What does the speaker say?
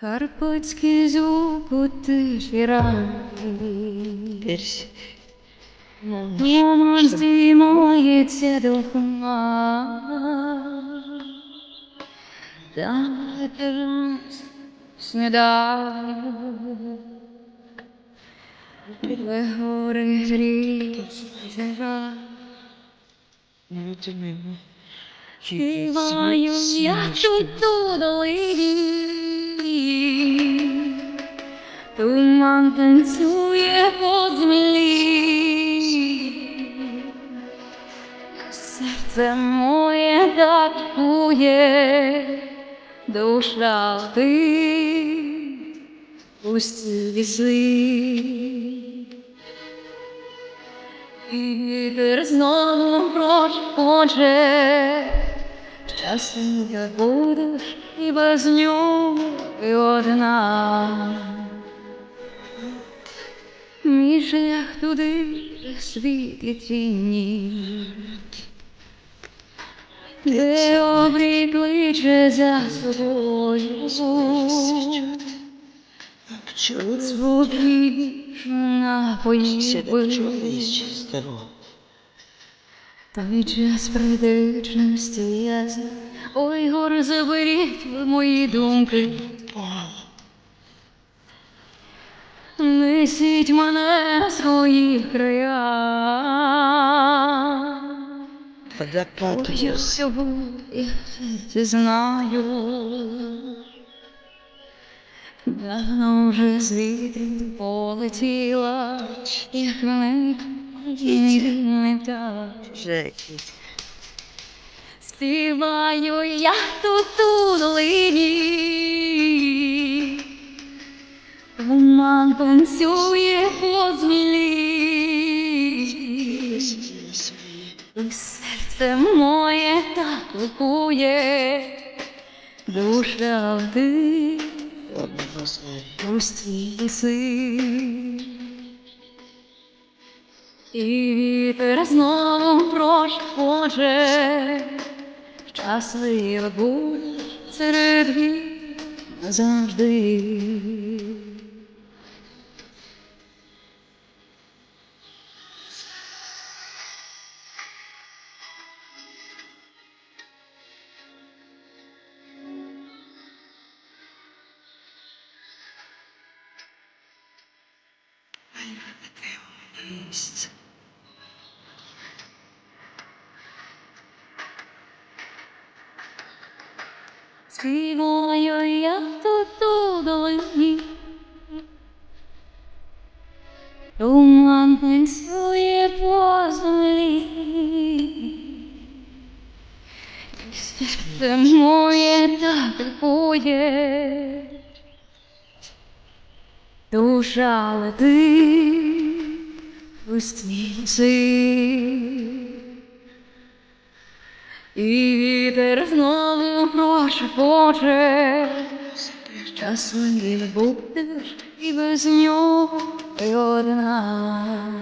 Карпатські зюбути швірами. Персик. Мама здіймається до Хмар. Дайте сніданок. Ви гори гріться. Ну, ти мимо. Співаю я тут у долині. Туман танцює по Серце моє датує, душа ти візли. І вітер знову прошпоче, часом я будеш і без нього і одна. Мій шлях туди, де світ і тіні, де обрій кличе за собою. Пчелы. Звукішна Сіда пчелы поїби. із час придичності я знаю. Ой, гори заберіть ви мої думки. Несіть мене в свої края. Всього я знаю. Давно вже з вітрів полетіла, як мене не. Жеки. Співаю я тут у долині. Туман танцює по землі. І серце моє так ликує. Душа познай. пусті ліси. І вітер знову прошпоче, щаслива будеш серед гір назавжди. Есть. Співаю я тут у долині. Туман танцює по землі. І Серце моє так ликує. Душа летить світи. І вітер знову прошепоче, щасливий буде і без нього і одна.